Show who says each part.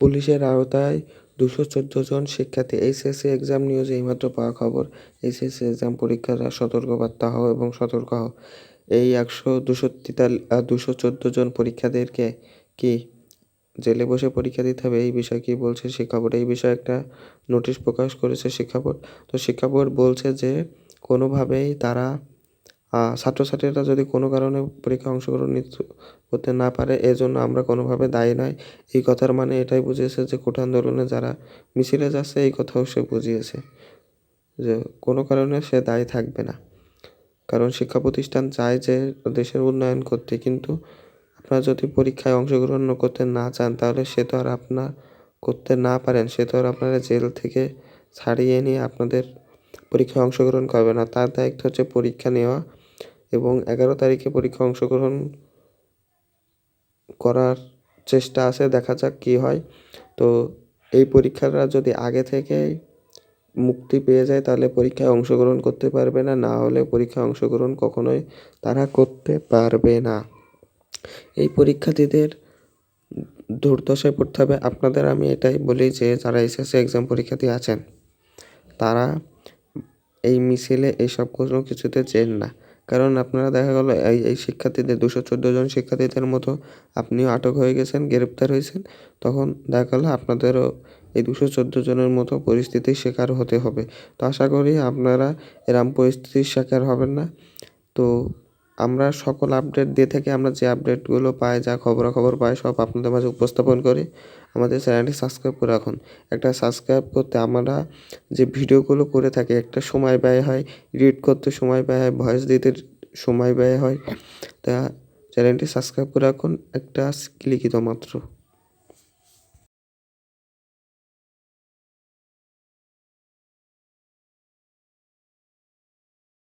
Speaker 1: পুলিশের আওতায় দুশো চোদ্দ জন শিক্ষার্থী এইচএসসি এক্সাম নিউজে এইমাত্র পাওয়া খবর, এইচএসসি এক্সাম পরীক্ষার সতর্কবার্তা হও এবং সতর্ক হও। এই একশো দুশো তেতাল দুশো চোদ্দ জন পরীক্ষাদেরকে কি জেলে বসে পরীক্ষা দিতে হবে? এই বিষয়ে কী বলছে শিক্ষা বোর্ড এই বিষয়ে একটা নোটিশ প্রকাশ করেছে শিক্ষা বোর্ড তো শিক্ষা বোর্ড বলছে যে কোনোভাবেই তারা ছাত্রছাত্রীরা যদি কোনো কারণে পরীক্ষায় অংশগ্রহণ করতে না পারে, এজন্য আমরা কোনোভাবে দায়ী নয়। এই কথার মানে এটাই বুঝিয়েছে যে কোটা আন্দোলনে যারা মিছিলে যাচ্ছে, এই কথাও সে বুঝিয়েছে যে কোনো কারণে সে দায়ী থাকবে না। কারণ শিক্ষা প্রতিষ্ঠান চায় যে দেশের উন্নয়ন করতে, কিন্তু আপনারা যদি পরীক্ষায় অংশগ্রহণ করতে না চান, তাহলে সে তো আর আপনার করতে না পারেন। সে তো আর আপনারা জেল থেকে ছাড়িয়ে নিয়ে আপনাদের পরীক্ষায় অংশগ্রহণ করবে না। তার দায়িত্ব হচ্ছে পরীক্ষা নেওয়া। এবং এগারো তারিখে পরীক্ষা অংশগ্রহণ করার চেষ্টা আছে, দেখা যাক কী হয়। তো এই পরীক্ষাটা যদি আগে থেকেই মুক্তি পেয়ে যায়, তাহলে পরীক্ষায় অংশগ্রহণ করতে পারবে না না হলে পরীক্ষায় অংশগ্রহণ কখনোই তারা করতে পারবে না। এই পরীক্ষার্থীদের দুর্দশায় পড়তে হবে। আপনাদের আমি এটাই বলি যে, যারা এসএসসি এক্সাম পরীক্ষার্থী আছেন, তারা এই মিছিলে এইসব কোনো কিছুতে চেন না। কারণ আপনারা দেখা গেলো এই এই শিক্ষার্থীদের, দুশো চোদ্দ জন শিক্ষার্থীদের মতো আপনিও আটক হয়ে গেছেন, গ্রেপ্তার হয়েছেন। তখন দেখা গেলো আপনাদেরও এই দুশো চোদ্দ জনের মতো পরিস্থিতির শিকার হতে হবে। তো আশা করি আপনারা এরম পরিস্থিতির শিকার হবেন না। তো আমরা সকল আপডেট দিয়ে থাকি, আমরা যে আপডেটগুলো পাই, যা খবরাখবর পাই, সব আপনাদের মাঝে উপস্থাপন করি। আমাদের চ্যানেলটি সাবস্ক্রাইব করে রাখুন। একটা সাবস্ক্রাইব করতে আমরা যে ভিডিওগুলো করে থাকি, একটা সময় ব্যয় হয় এডিট করতে সময় ব্যয় হয় ভয়েস দিতে সময় ব্যয় হয়, তা চ্যানেলটি সাবস্ক্রাইব করে রাখুন। একটা লিখিত মাত্র।